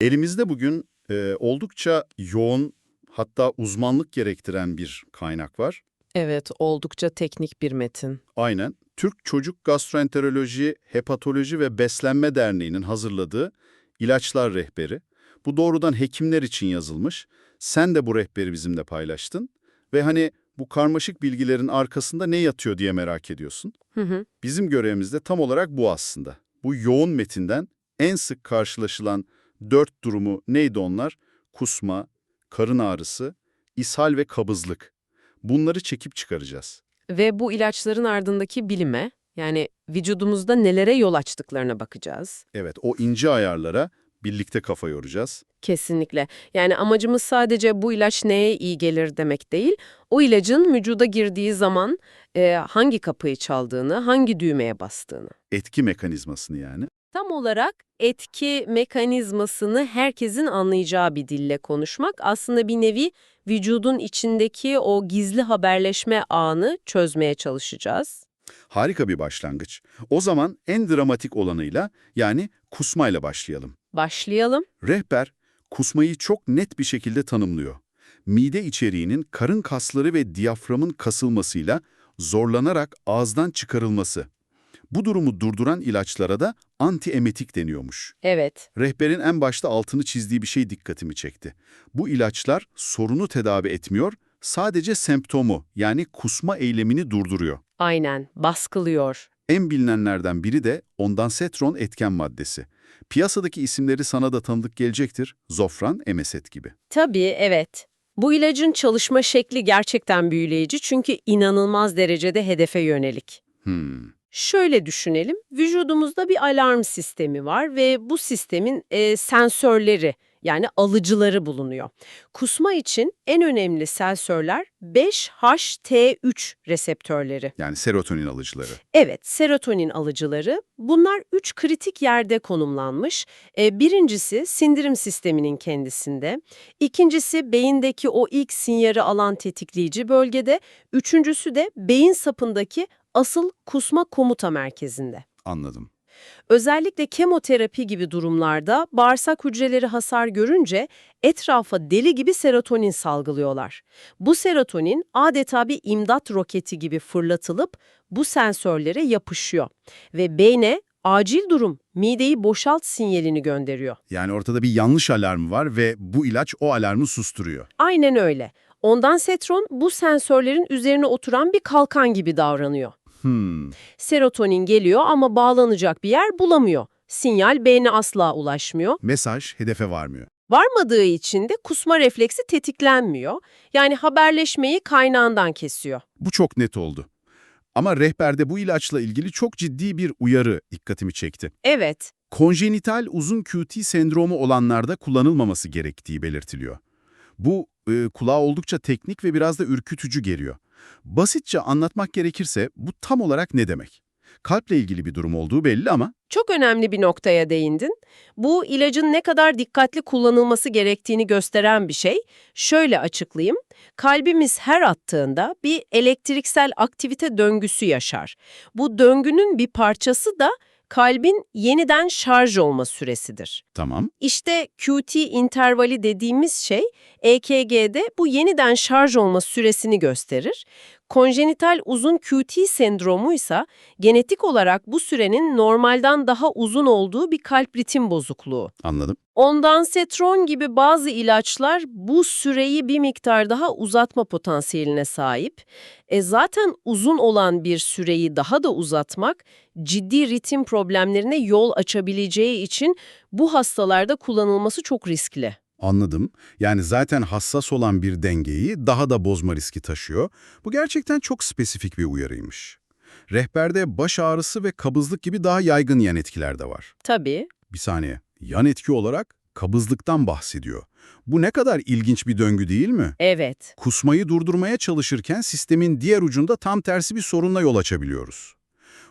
Elimizde bugün e, oldukça yoğun hatta uzmanlık gerektiren bir kaynak var. Evet, oldukça teknik bir metin. Aynen. Türk Çocuk Gastroenteroloji, Hepatoloji ve Beslenme Derneği'nin hazırladığı ilaçlar rehberi. Bu doğrudan hekimler için yazılmış. Sen de bu rehberi bizimle paylaştın. Ve hani bu karmaşık bilgilerin arkasında ne yatıyor diye merak ediyorsun. Hı hı. Bizim görevimiz de tam olarak bu aslında. Bu yoğun metinden en sık karşılaşılan dört durumu neydi onlar? Kusma, karın ağrısı, ishal ve kabızlık. Bunları çekip çıkaracağız. Ve bu ilaçların ardındaki bilime, yani vücudumuzda nelere yol açtıklarına bakacağız. Evet, o ince ayarlara birlikte kafa yoracağız. Kesinlikle. Yani amacımız sadece bu ilaç neye iyi gelir demek değil, o ilacın vücuda girdiği zaman e, hangi kapıyı çaldığını, hangi düğmeye bastığını. Etki mekanizmasını yani. Tam olarak etki mekanizmasını herkesin anlayacağı bir dille konuşmak aslında bir nevi vücudun içindeki o gizli haberleşme ağını çözmeye çalışacağız. Harika bir başlangıç. O zaman en dramatik olanıyla yani kusmayla başlayalım. Başlayalım. Rehber, kusmayı çok net bir şekilde tanımlıyor. Mide içeriğinin karın kasları ve diyaframın kasılmasıyla zorlanarak ağızdan çıkarılması. Bu durumu durduran ilaçlara da antiemetik deniyormuş. Evet. Rehberin en başta altını çizdiği bir şey dikkatimi çekti. Bu ilaçlar sorunu tedavi etmiyor, sadece semptomu yani kusma eylemini durduruyor. Aynen. Baskılıyor. En bilinenlerden biri de ondansetron etken maddesi. Piyasadaki isimleri sana da tanıdık gelecektir. Zofran, Emeset gibi. Tabii, evet. Bu ilacın çalışma şekli gerçekten büyüleyici çünkü inanılmaz derecede hedefe yönelik. Hmm, Şöyle düşünelim, vücudumuzda bir alarm sistemi var ve bu sistemin e, sensörleri yani alıcıları bulunuyor. Kusma için en önemli sensörler 5-HT3 reseptörleri. yani serotonin alıcıları. Evet, serotonin alıcıları. Bunlar üç kritik yerde konumlanmış. E, birincisi sindirim sisteminin kendisinde. İkincisi beyindeki o ilk sinyali alan tetikleyici bölgede. Üçüncüsü de beyin sapındaki asıl kusma komuta merkezinde. Anladım. Özellikle kemoterapi gibi durumlarda bağırsak hücreleri hasar görünce etrafa deli gibi serotonin salgılıyorlar. Bu serotonin adeta bir imdat roketi gibi fırlatılıp bu sensörlere yapışıyor ve beyne acil durum, mideyi boşalt sinyalini gönderiyor. Yani ortada bir yanlış alarm var ve bu ilaç o alarmı susturuyor. Aynen öyle. Ondan setron bu sensörlerin üzerine oturan bir kalkan gibi davranıyor. Hmm, Serotonin geliyor ama bağlanacak bir yer bulamıyor. Sinyal beyne asla ulaşmıyor. mesaj hedefe varmıyor. Varmadığı için de kusma refleksi tetiklenmiyor. Yani haberleşmeyi kaynağından kesiyor. Bu çok net oldu. Ama rehberde bu ilaçla ilgili çok ciddi bir uyarı dikkatimi çekti. Evet, Konjenital uzun QT sendromu olanlarda kullanılmaması gerektiği belirtiliyor. Bu e, kulağa oldukça teknik ve biraz da ürkütücü geliyor. Basitçe anlatmak gerekirse bu tam olarak ne demek? Kalple ilgili bir durum olduğu belli ama çok önemli bir noktaya değindin. Bu ilacın ne kadar dikkatli kullanılması gerektiğini gösteren bir şey. Şöyle açıklayayım. Kalbimiz her attığında bir elektriksel aktivite döngüsü yaşar. Bu döngünün bir parçası da kalbin yeniden şarj olma süresidir. tamam. İşte QT intervali dediğimiz şey EKG'de bu yeniden şarj olma süresini gösterir. Konjenital uzun QT sendromu ise genetik olarak bu sürenin normalden daha uzun olduğu bir kalp ritim bozukluğu. Anladım. Ondansetron gibi bazı ilaçlar bu süreyi bir miktar daha uzatma potansiyeline sahip. E zaten uzun olan bir süreyi daha da uzatmak ciddi ritim problemlerine yol açabileceği için bu hastalarda kullanılması çok riskli. Anladım. Yani zaten hassas olan bir dengeyi daha da bozma riski taşıyor. Bu gerçekten çok spesifik bir uyarıymış. Rehberde baş ağrısı ve kabızlık gibi daha yaygın yan etkiler de var. Tabii. Bir saniye. Yan etki olarak kabızlıktan bahsediyor. Bu ne kadar ilginç bir döngü değil mi? Evet. Kusmayı durdurmaya çalışırken sistemin diğer ucunda tam tersi bir sorunla yol açabiliyoruz.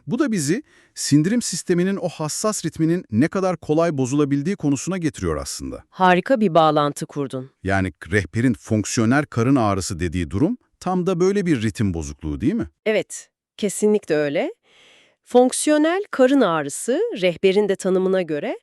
Bu da bizi sindirim sisteminin o hassas ritminin ne kadar kolay bozulabildiği konusuna getiriyor aslında. Harika bir bağlantı kurdun. Yani rehberin fonksiyonel karın ağrısı dediği durum tam da böyle bir ritim bozukluğu değil mi? Evet, kesinlikle öyle. Fonksiyonel karın ağrısı, rehberin de tanımına göre,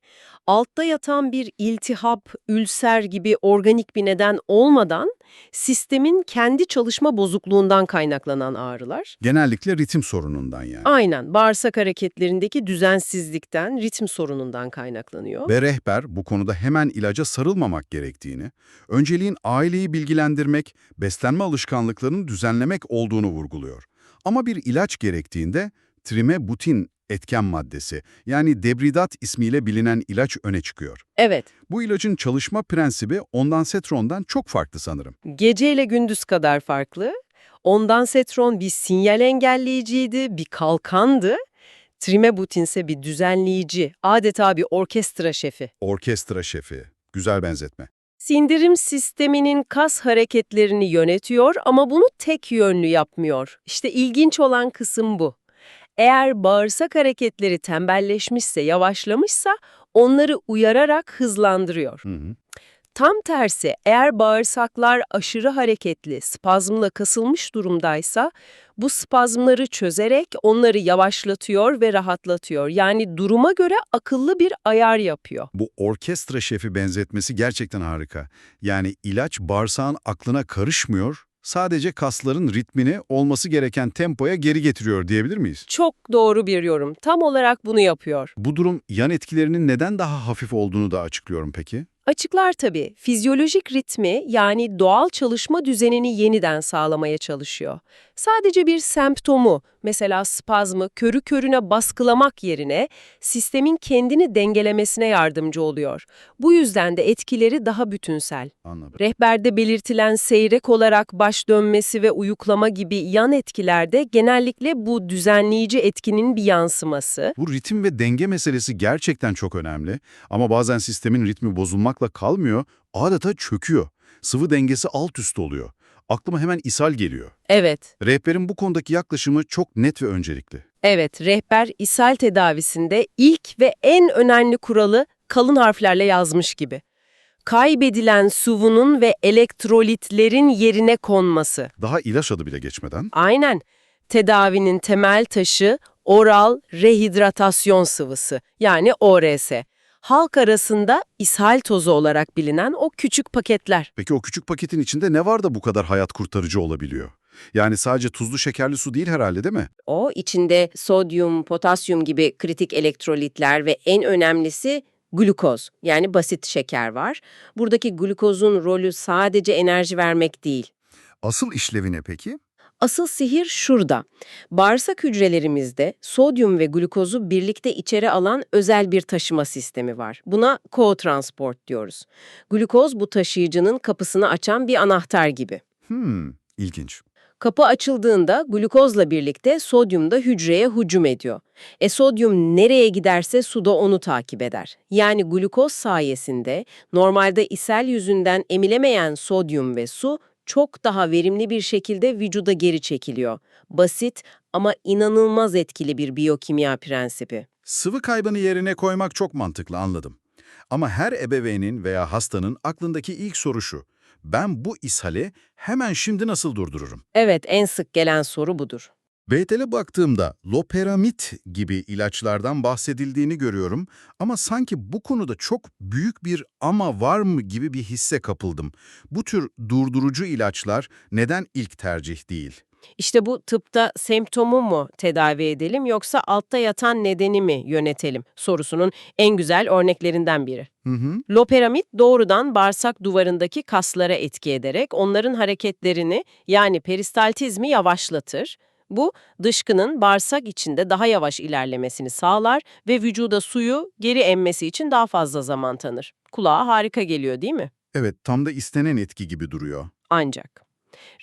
altta yatan bir iltihap, ülser gibi organik bir neden olmadan sistemin kendi çalışma bozukluğundan kaynaklanan ağrılar. Genellikle ritim sorunundan yani. Aynen bağırsak hareketlerindeki düzensizlikten, ritim sorunundan kaynaklanıyor. Ve rehber bu konuda hemen ilaca sarılmamak gerektiğini, önceliğin aileyi bilgilendirmek, beslenme alışkanlıklarını düzenlemek olduğunu vurguluyor. Ama bir ilaç gerektiğinde trimebutin etken maddesi yani debridat ismiyle bilinen ilaç öne çıkıyor. Evet, Bu ilacın çalışma prensibi ondansetrondan çok farklı sanırım. gece ile gündüz kadar farklı. Ondansetron bir sinyal engelleyiciydi, bir kalkandı. Trimebutin ise bir düzenleyici, adeta bir orkestra şefi. Orkestra şefi. Güzel benzetme. Sindirim sisteminin kas hareketlerini yönetiyor ama bunu tek yönlü yapmıyor. İşte ilginç olan kısım bu. Eğer bağırsak hareketleri tembelleşmişse, yavaşlamışsa onları uyararak hızlandırıyor. Hı hı. Tam tersi eğer bağırsaklar aşırı hareketli, spazmla kasılmış durumdaysa bu spazmları çözerek onları yavaşlatıyor ve rahatlatıyor. Yani duruma göre akıllı bir ayar yapıyor. Bu orkestra şefi benzetmesi gerçekten harika. Yani ilaç bağırsağın aklına karışmıyor, sadece kasların ritmini olması gereken tempoya geri getiriyor diyebilir miyiz? Çok doğru bir yorum. Tam olarak bunu yapıyor. Bu durum yan etkilerinin neden daha hafif olduğunu da açıklıyorum peki. Açıklar tabii. Fizyolojik ritmi yani doğal çalışma düzenini yeniden sağlamaya çalışıyor. Sadece bir semptomu, mesela spazmı körü körüne baskılamak yerine sistemin kendini dengelemesine yardımcı oluyor. Bu yüzden de etkileri daha bütünsel. Anladım. Rehberde belirtilen seyrek olarak baş dönmesi ve uyuklama gibi yan etkilerde genellikle bu düzenleyici etkinin bir yansıması. Bu ritim ve denge meselesi gerçekten çok önemli ama bazen sistemin ritmi bozulmakla kalmıyor, adeta çöküyor. Sıvı dengesi alt üst oluyor. Aklıma hemen ishal geliyor. Evet, Rehberin bu konudaki yaklaşımı çok net ve öncelikli. evet rehber ishal tedavisinde ilk ve en önemli kuralı kalın harflerle yazmış gibi. Kaybedilen sıvının ve elektrolitlerin yerine konması. Daha ilaç adı bile geçmeden Aynen. Tedavinin temel taşı oral rehidratasyon sıvısı yani ORS. Halk arasında ishal tozu olarak bilinen o küçük paketler. Peki o küçük paketin içinde ne var da bu kadar hayat kurtarıcı olabiliyor? Yani sadece tuzlu şekerli su değil herhalde değil mi? O içinde sodyum, potasyum gibi kritik elektrolitler ve en önemlisi glukoz yani basit şeker var. Buradaki glukozun rolü sadece enerji vermek değil. Asıl işlevi ne peki? Asıl sihir şurada. Bağırsak hücrelerimizde sodyum ve glukozu birlikte içeri alan özel bir taşıma sistemi var. Buna co-transport diyoruz. Glukoz bu taşıyıcının kapısını açan bir anahtar gibi. Hmm, ilginç. Kapı açıldığında glukozla birlikte sodyum da hücreye hücum ediyor. E sodyum nereye giderse su da onu takip eder. Yani glukoz sayesinde normalde ishal yüzünden emilemeyen sodyum ve su çok daha verimli bir şekilde vücuda geri çekiliyor. Basit ama inanılmaz etkili bir biyokimya prensibi. Sıvı kaybını yerine koymak çok mantıklı anladım. Ama her ebeveynin veya hastanın aklındaki ilk soru şu. Ben bu ishali hemen şimdi nasıl durdururum? Evet, en sık gelen soru budur. BTL'e baktığımda loperamid gibi ilaçlardan bahsedildiğini görüyorum ama sanki bu konuda çok büyük bir ama var mı gibi bir hisse kapıldım. Bu tür durdurucu ilaçlar neden ilk tercih değil? İşte bu tıpta semptomu mu tedavi edelim yoksa altta yatan nedeni mi yönetelim sorusunun en güzel örneklerinden biri. Hı hı. Loperamid doğrudan bağırsak duvarındaki kaslara etki ederek onların hareketlerini yani peristaltizmi yavaşlatır. Bu dışkının bağırsak içinde daha yavaş ilerlemesini sağlar ve vücuda suyu geri emmesi için daha fazla zaman tanır. Kulağa harika geliyor değil mi? Evet, tam da istenen etki gibi duruyor. Ancak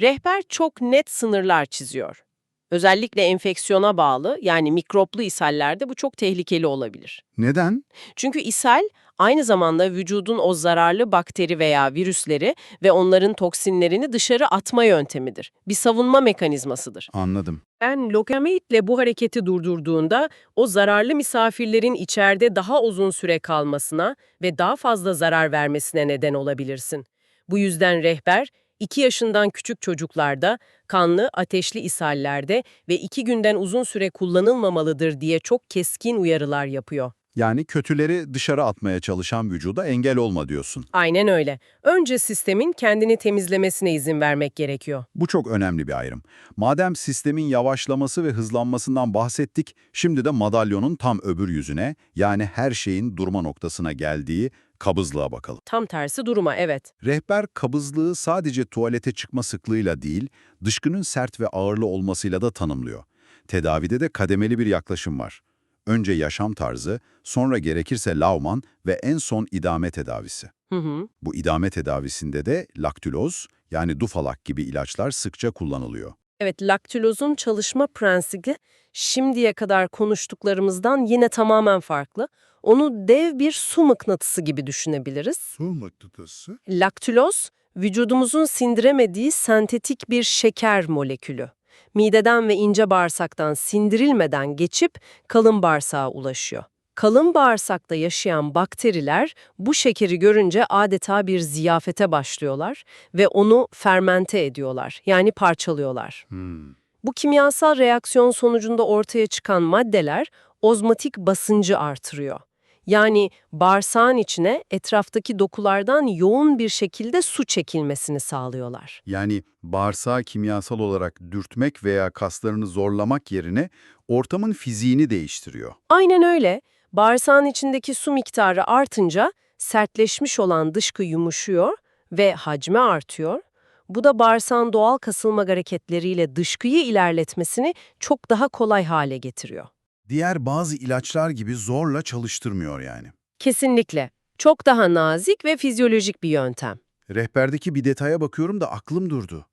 rehber çok net sınırlar çiziyor. Özellikle enfeksiyona bağlı yani mikroplu ishallerde bu çok tehlikeli olabilir. Neden? Çünkü ishal aynı zamanda vücudun o zararlı bakteri veya virüsleri ve onların toksinlerini dışarı atma yöntemidir. Bir savunma mekanizmasıdır. Anladım. Ben lokamitle bu hareketi durdurduğunda o zararlı misafirlerin içeride daha uzun süre kalmasına ve daha fazla zarar vermesine neden olabilirsin. Bu yüzden rehber 2 yaşından küçük çocuklarda, kanlı, ateşli ishallerde ve 2 günden uzun süre kullanılmamalıdır diye çok keskin uyarılar yapıyor. Yani kötüleri dışarı atmaya çalışan vücuda engel olma diyorsun. Aynen öyle. Önce sistemin kendini temizlemesine izin vermek gerekiyor. Bu çok önemli bir ayrım. Madem sistemin yavaşlaması ve hızlanmasından bahsettik, şimdi de madalyonun tam öbür yüzüne, yani her şeyin durma noktasına geldiği kabızlığa bakalım. Tam tersi duruma evet. Rehber kabızlığı sadece tuvalete çıkma sıklığıyla değil, dışkının sert ve ağırlı olmasıyla da tanımlıyor. Tedavide de kademeli bir yaklaşım var. Önce yaşam tarzı, sonra gerekirse lavman ve en son idame tedavisi. Hı hı. Bu idame tedavisinde de laktüloz yani dufalak gibi ilaçlar sıkça kullanılıyor. Evet, laktülozun çalışma prensibi şimdiye kadar konuştuklarımızdan yine tamamen farklı. Onu dev bir su mıknatısı gibi düşünebiliriz. Su mıknatısı? Laktüloz, vücudumuzun sindiremediği sentetik bir şeker molekülü. Mideden ve ince bağırsaktan sindirilmeden geçip kalın bağırsağa ulaşıyor. Kalın bağırsakta yaşayan bakteriler bu şekeri görünce adeta bir ziyafete başlıyorlar ve onu fermente ediyorlar, yani parçalıyorlar. Hmm. Bu kimyasal reaksiyon sonucunda ortaya çıkan maddeler ozmotik basıncı artırıyor. Yani bağırsağın içine etraftaki dokulardan yoğun bir şekilde su çekilmesini sağlıyorlar. Yani bağırsağı kimyasal olarak dürtmek veya kaslarını zorlamak yerine ortamın fiziğini değiştiriyor. Aynen öyle. Bağırsağın içindeki su miktarı artınca sertleşmiş olan dışkı yumuşuyor ve hacmi artıyor. Bu da bağırsağın doğal kasılma hareketleriyle dışkıyı ilerletmesini çok daha kolay hale getiriyor. Diğer bazı ilaçlar gibi zorla çalıştırmıyor yani. Kesinlikle. Çok daha nazik ve fizyolojik bir yöntem. Rehberdeki bir detaya bakıyorum da aklım durdu.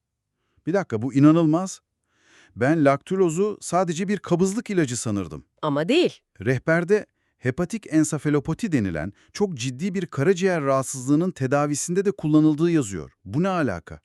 Bir dakika bu inanılmaz. Ben laktülozu sadece bir kabızlık ilacı sanırdım. Ama değil. Rehberde hepatik ensefalopati denilen çok ciddi bir karaciğer rahatsızlığının tedavisinde de kullanıldığı yazıyor. Bu ne alaka?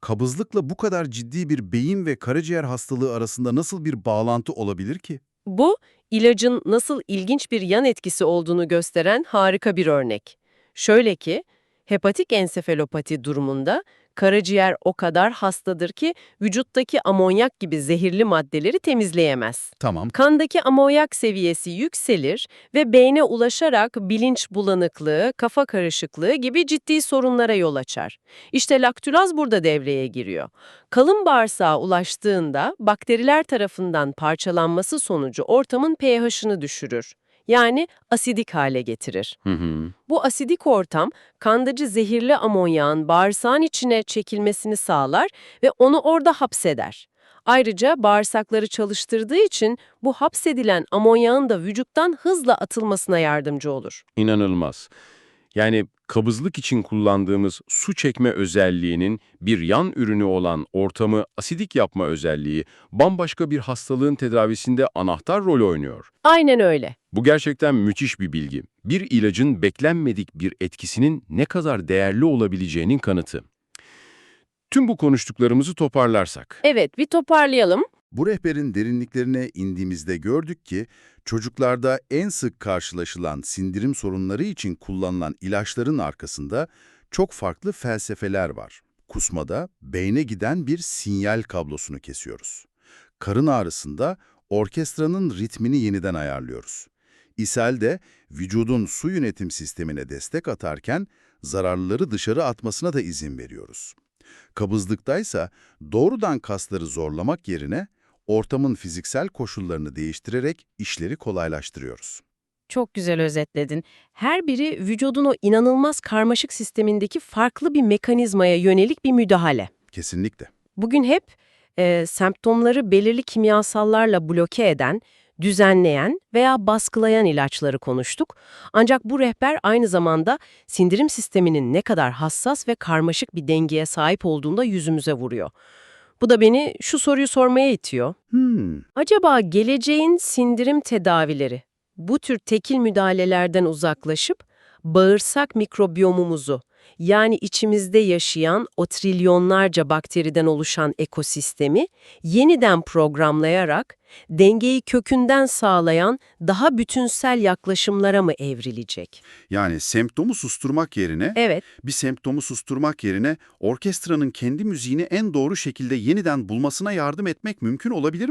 Kabızlıkla bu kadar ciddi bir beyin ve karaciğer hastalığı arasında nasıl bir bağlantı olabilir ki? Bu, ilacın nasıl ilginç bir yan etkisi olduğunu gösteren harika bir örnek. Şöyle ki, hepatik ensefalopati durumunda karaciğer o kadar hastadır ki vücuttaki amonyak gibi zehirli maddeleri temizleyemez. Tamam. Kandaki amonyak seviyesi yükselir ve beyne ulaşarak bilinç bulanıklığı, kafa karışıklığı gibi ciddi sorunlara yol açar. İşte laktülaz burada devreye giriyor. Kalın bağırsağa ulaştığında bakteriler tarafından parçalanması sonucu ortamın pH'ını düşürür. Yani asidik hale getirir. Hı hı. Bu asidik ortam kandaki zehirli amonyağın bağırsağın içine çekilmesini sağlar ve onu orada hapseder. Ayrıca bağırsakları çalıştırdığı için bu hapsedilen amonyağın da vücuttan hızla atılmasına yardımcı olur. İnanılmaz. Yani kabızlık için kullandığımız su çekme özelliğinin bir yan ürünü olan ortamı asidik yapma özelliği bambaşka bir hastalığın tedavisinde anahtar rol oynuyor. Aynen öyle. Bu gerçekten müthiş bir bilgi. Bir ilacın beklenmedik bir etkisinin ne kadar değerli olabileceğinin kanıtı. Tüm bu konuştuklarımızı toparlarsak, Evet, bir toparlayalım. Bu rehberin derinliklerine indiğimizde gördük ki çocuklarda en sık karşılaşılan sindirim sorunları için kullanılan ilaçların arkasında çok farklı felsefeler var. Kusmada beyne giden bir sinyal kablosunu kesiyoruz. Karın ağrısında orkestranın ritmini yeniden ayarlıyoruz. İshalde vücudun su yönetim sistemine destek atarken zararlıları dışarı atmasına da izin veriyoruz. Kabızlıktaysa doğrudan kasları zorlamak yerine ortamın fiziksel koşullarını değiştirerek işleri kolaylaştırıyoruz. Çok güzel özetledin. Her biri vücudun o inanılmaz karmaşık sistemindeki farklı bir mekanizmaya yönelik bir müdahale. Kesinlikle. Bugün hep e, semptomları belirli kimyasallarla bloke eden, düzenleyen veya baskılayan ilaçları konuştuk. Ancak bu rehber aynı zamanda sindirim sisteminin ne kadar hassas ve karmaşık bir dengeye sahip olduğunda yüzümüze vuruyor. Bu da beni şu soruyu sormaya itiyor. Hmm, Acaba geleceğin sindirim tedavileri bu tür tekil müdahalelerden uzaklaşıp bağırsak mikrobiyomumuzu yani içimizde yaşayan o trilyonlarca bakteriden oluşan ekosistemi yeniden programlayarak dengeyi kökünden sağlayan daha bütünsel yaklaşımlara mı evrilecek? yani semptomu susturmak yerine, Evet, bir semptomu susturmak yerine orkestranın kendi müziğini en doğru şekilde yeniden bulmasına yardım etmek mümkün olabilir mi?